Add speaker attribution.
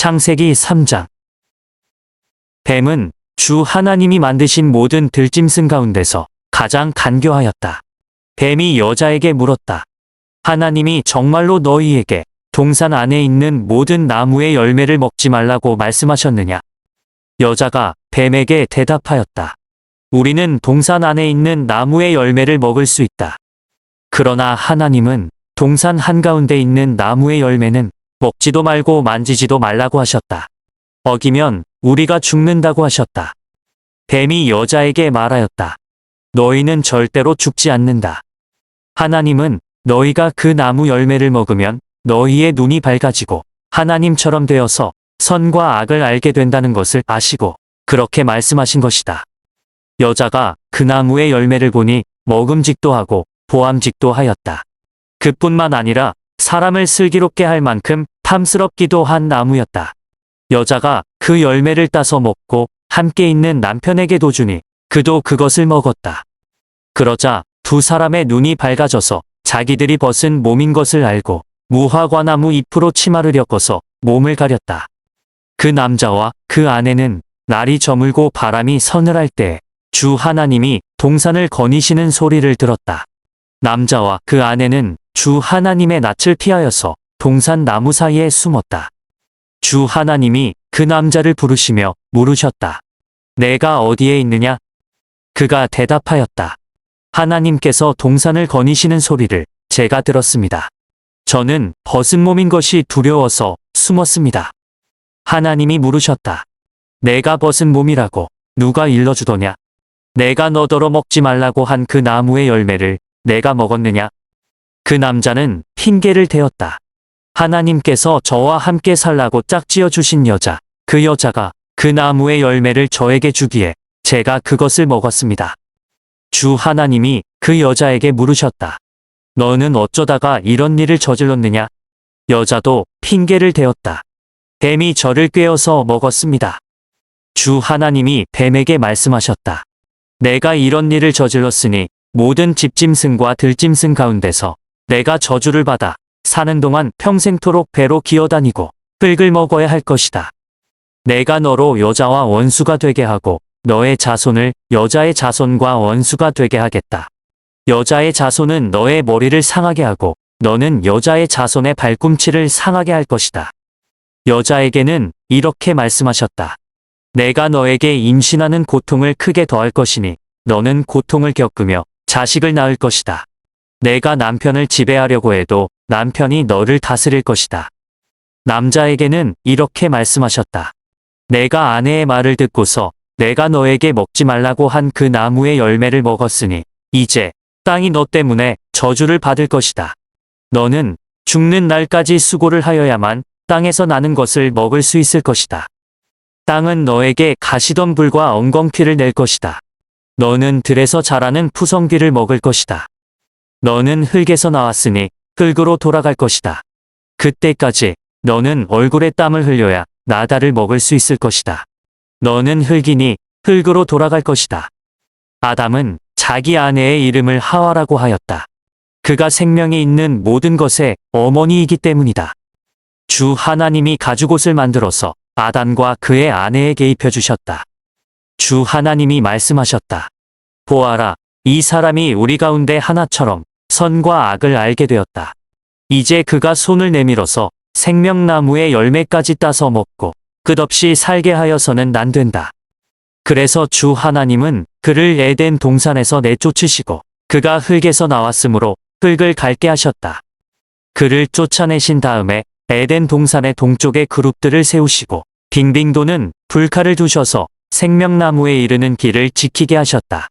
Speaker 1: 창세기 3장 뱀은 주 하나님이 만드신 모든 들짐승 가운데서 가장 간교하였다. 뱀이 여자에게 물었다. 하나님이 정말로 너희에게 동산 안에 있는 모든 나무의 열매를 먹지 말라고 말씀하셨느냐? 여자가 뱀에게 대답하였다. 우리는 동산 안에 있는 나무의 열매를 먹을 수 있다. 그러나 하나님은 동산 한가운데 있는 나무의 열매는 먹지도 말고 만지지도 말라고 하셨다. 어기면 우리가 죽는다고 하셨다. 뱀이 여자에게 말하였다. 너희는 절대로 죽지 않는다. 하나님은 너희가 그 나무 열매를 먹으면 너희의 눈이 밝아지고 하나님처럼 되어서 선과 악을 알게 된다는 것을 아시고 그렇게 말씀하신 것이다. 여자가 그 나무의 열매를 보니 먹음직도 하고 보암직도 하였다. 그뿐만 아니라 사람을 슬기롭게 할 만큼 탐스럽기도 한 나무였다. 여자가 그 열매를 따서 먹고 함께 있는 남편에게도 주니 그도 그것을 먹었다. 그러자 두 사람의 눈이 밝아져서 자기들이 벗은 몸인 것을 알고 무화과나무 잎으로 치마를 엮어서 몸을 가렸다. 그 남자와 그 아내는 날이 저물고 바람이 서늘할 때 주 하나님이 동산을 거니시는 소리를 들었다. 남자와 그 아내는 주 하나님의 낯을 피하여서 동산 나무 사이에 숨었다. 주 하나님이 그 남자를 부르시며 물으셨다. 내가 어디에 있느냐? 그가 대답하였다. 하나님께서 동산을 거니시는 소리를 제가 들었습니다. 저는 벗은 몸인 것이 두려워서 숨었습니다. 하나님이 물으셨다. 내가 벗은 몸이라고 누가 일러주더냐? 내가 너더러 먹지 말라고 한 그 나무의 열매를 내가 먹었느냐? 그 남자는 핑계를 대었다. 하나님께서 저와 함께 살라고 짝지어 주신 여자, 그 여자가 그 나무의 열매를 저에게 주기에 제가 그것을 먹었습니다. 주 하나님이 그 여자에게 물으셨다. 너는 어쩌다가 이런 일을 저질렀느냐? 여자도 핑계를 대었다. 뱀이 저를 꿰어서 먹었습니다. 주 하나님이 뱀에게 말씀하셨다. 내가 이런 일을 저질렀으니 모든 집짐승과 들짐승 가운데서 내가 저주를 받아 사는 동안 평생토록 배로 기어다니고 흙을 먹어야 할 것이다. 내가 너로 여자와 원수가 되게 하고 너의 자손을 여자의 자손과 원수가 되게 하겠다. 여자의 자손은 너의 머리를 상하게 하고 너는 여자의 자손의 발꿈치를 상하게 할 것이다. 여자에게는 이렇게 말씀하셨다. 내가 너에게 임신하는 고통을 크게 더할 것이니 너는 고통을 겪으며 자식을 낳을 것이다. 내가 남편을 지배하려고 해도 남편이 너를 다스릴 것이다. 남자에게는 이렇게 말씀하셨다. 내가 아내의 말을 듣고서 내가 너에게 먹지 말라고 한 그 나무의 열매를 먹었으니 이제 땅이 너 때문에 저주를 받을 것이다. 너는 죽는 날까지 수고를 하여야만 땅에서 나는 것을 먹을 수 있을 것이다. 땅은 너에게 가시덤불과 엉겅퀴를 낼 것이다. 너는 들에서 자라는 푸성귀를 먹을 것이다. 너는 흙에서 나왔으니 흙으로 돌아갈 것이다. 그때까지 너는 얼굴에 땀을 흘려야 나다를 먹을 수 있을 것이다. 너는 흙이니 흙으로 돌아갈 것이다. 아담은 자기 아내의 이름을 하와라고 하였다. 그가 생명이 있는 모든 것의 어머니이기 때문이다. 주 하나님이 가죽옷을 만들어서 아담과 그의 아내에게 입혀주셨다. 주 하나님이 말씀하셨다. 보아라, 이 사람이 우리 가운데 하나처럼 선과 악을 알게 되었다. 이제 그가 손을 내밀어서 생명나무의 열매까지 따서 먹고 끝없이 살게 하여서는 난 된다. 그래서 주 하나님은 그를 에덴 동산에서 내쫓으시고 그가 흙에서 나왔으므로 흙을 갈게 하셨다. 그를 쫓아내신 다음에 에덴 동산의 동쪽에 그룹들을 세우시고 빙빙 도는 불칼을 두셔서 생명나무에 이르는 길을 지키게 하셨다.